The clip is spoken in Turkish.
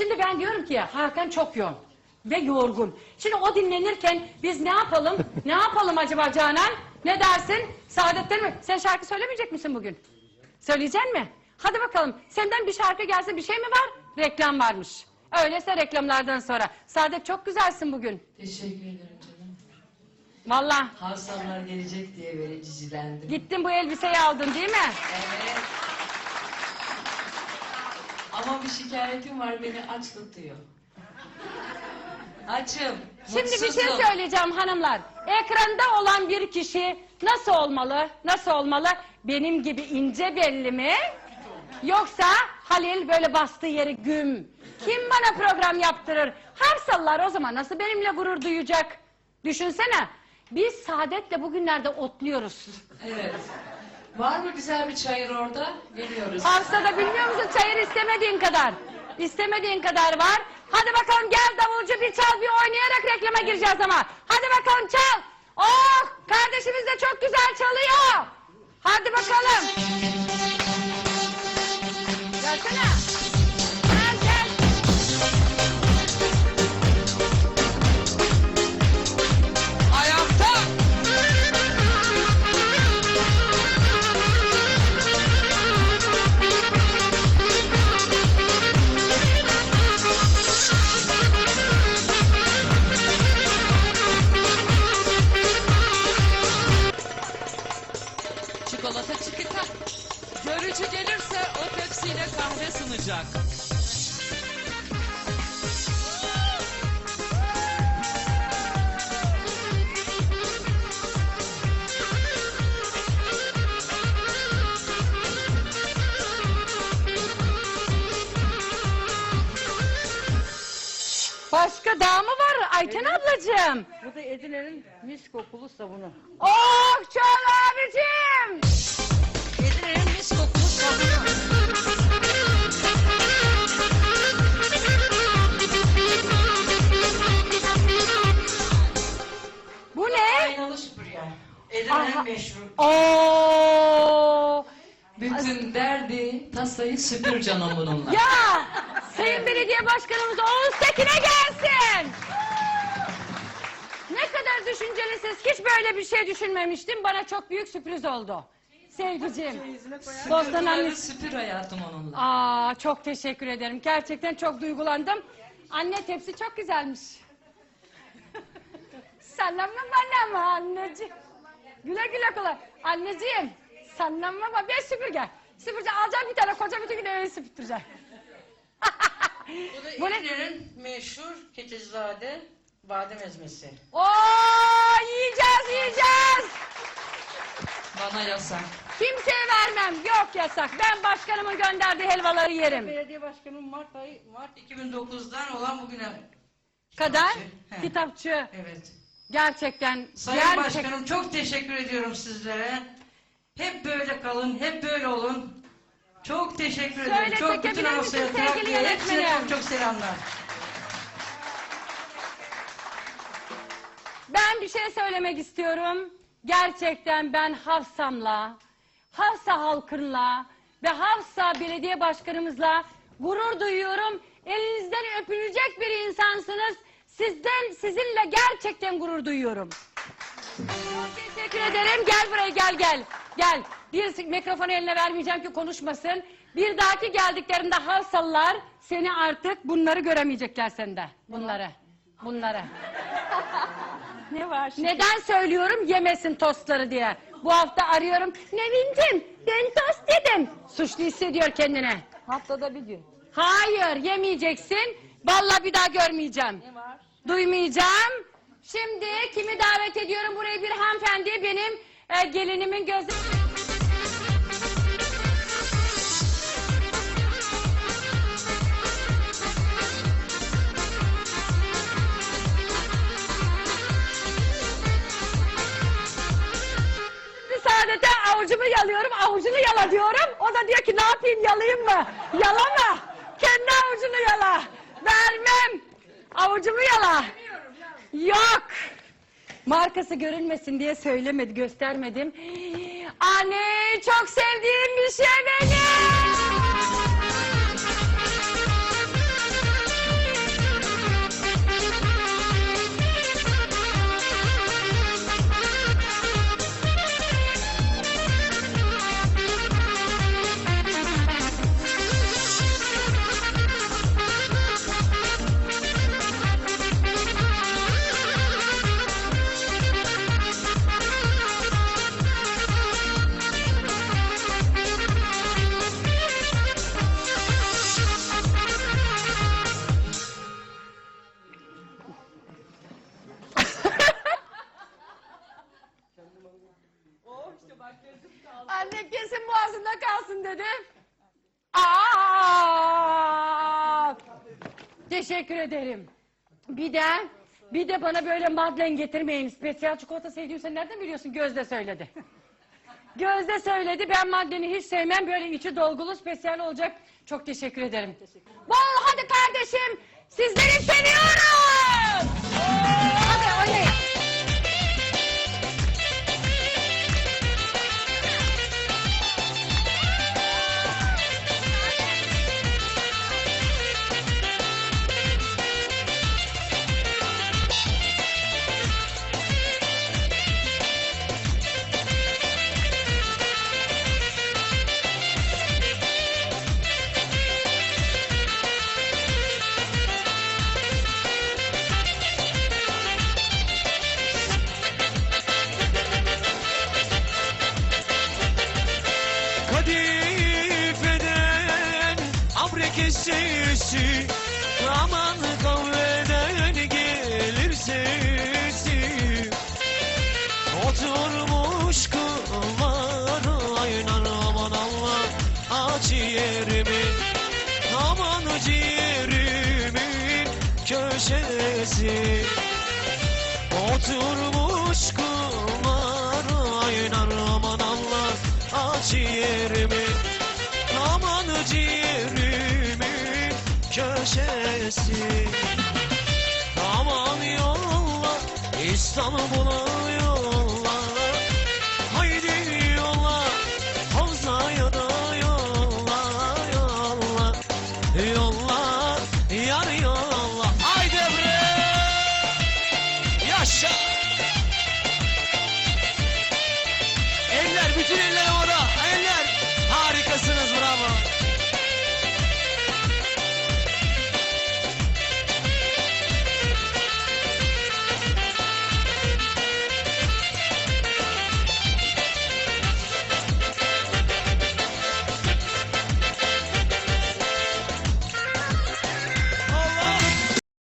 Şimdi ben diyorum ki Hakan çok yoğun ve yorgun. Şimdi o dinlenirken biz ne yapalım? ne yapalım acaba Canan? Ne dersin? Saadettin mi? Sen şarkı söylemeyecek misin bugün? Söyleyecek mi? Hadi bakalım. Senden bir şarkı gelse bir şey mi var? Reklam varmış. Öyleyse reklamlardan sonra. Saadet çok güzelsin bugün. Teşekkür ederim canım. Vallahi Havsamlar gelecek diye böyle cicilendim. gittin bu elbiseyi aldın değil mi? Evet. Ama bir şikayetim var beni aç tutuyor. Açım. Şimdi bir şey mutsuzum. söyleyeceğim hanımlar. Ekranda olan bir kişi nasıl olmalı? Nasıl olmalı? Benim gibi ince belli mi? Yoksa Halil böyle bastığı yeri güm. Kim bana program yaptırır? Harsallar o zaman nasıl benimle gurur duyacak? Düşünsene. Biz Saadet'le bugünlerde otluyoruz. Evet. Var mı güzel bir çayır orada? Geliyoruz. Arsada bilmiyor musun çayır istemediğin kadar. İstemediğin kadar var. Hadi bakalım gel davulcu bir çal bir oynayarak reklama gireceğiz ama. Hadi bakalım çal. Oh kardeşimiz de çok güzel çalıyor. Hadi bakalım. Gelsene. Başka daha mı var Ayten ablacığım? Bu da Edirne'nin mis kokulu sabunu. Oh çal abicim. Edirne'nin mis kokulu sabunu. Bu ne? Aynalı süpürge. Edirne'nin Aha. meşhur. Oo. Bütün derdi, tasayı süpür canım bununla. Ya Sayın Belediye Başkanımız Oğuz Tekin'e gelsin. Ne kadar düşüncelisiniz. Hiç böyle bir şey düşünmemiştim. Bana çok büyük sürpriz oldu. Sevgicim. Bostan annesi. süpür hayatım onunla. Aa çok teşekkür ederim. Gerçekten çok duygulandım. Anne tepsi çok güzelmiş. Sana mı bana mı anneciğim? Güle güle kullan. Anneciğim sana mı bana? Ben süpürge. Süpürge alacağım bir tane koca bütün gün evi süpürteceğim. Bu da Bu ne? Edirne'nin meşhur keçizade badem ezmesi. Oo yiyeceğiz yiyeceğiz. Bana yasak. Kimseye vermem. Yok yasak. Ben başkanımın gönderdiği helvaları yerim. Belediye Başkanı Mart ayı Mart 2009'dan olan bugüne Kadar He. kitapçı. Evet. Gerçekten. Sayın gerçek- Başkanım çok teşekkür ediyorum sizlere. Hep böyle kalın, hep böyle olun. Çok teşekkür ederim. Çok bütün çekebilir misin Amasya sevgili Trakya'ya hepsine yönetmenim? çok çok selamlar. Ben bir şey söylemek istiyorum. Gerçekten ben Hafsa'mla, Hafsa halkınla ve Hafsa belediye başkanımızla gurur duyuyorum. Elinizden öpülecek bir insansınız. Sizden, sizinle gerçekten gurur duyuyorum. Çok teşekkür ederim. Gel buraya gel gel. Gel. Bir mikrofonu eline vermeyeceğim ki konuşmasın. Bir dahaki geldiklerinde Hafsalılar seni artık bunları göremeyecekler sende. Bunları. Bunları. Ne var Neden söylüyorum yemesin tostları diye. Bu hafta arıyorum. Nevin'cim ben tost yedim. Suçlu hissediyor kendine. Haftada bir gün. Hayır yemeyeceksin. Vallahi bir daha görmeyeceğim. Ne var? Duymayacağım. Şimdi kimi davet ediyorum? Buraya bir hanımefendi benim e, gelinimin gözü... avucumu yalıyorum, avucunu yala diyorum. O da diyor ki ne yapayım yalayayım mı? Yalama. Kendi avucunu yala. Vermem. Avucumu yala. Yok. Markası görünmesin diye söylemedi, göstermedim. Anne çok sevdiğim bir şey benim. Dedi? Aa! Teşekkür ederim. Bir de bir de bana böyle madlen getirmeyin. Spesiyal çikolata sevdiğimi sen nereden biliyorsun? Gözde söyledi. Gözde söyledi. Ben maddeni hiç sevmem. Böyle içi dolgulu spesiyal olacak. Çok teşekkür ederim. Bol hadi kardeşim. Sizleri köşesi. Oturmuş kumar aynar aman Allah aç yerimi. Aman ciğerimin köşesi. Aman yolla İstanbul'a Eller bütün eller.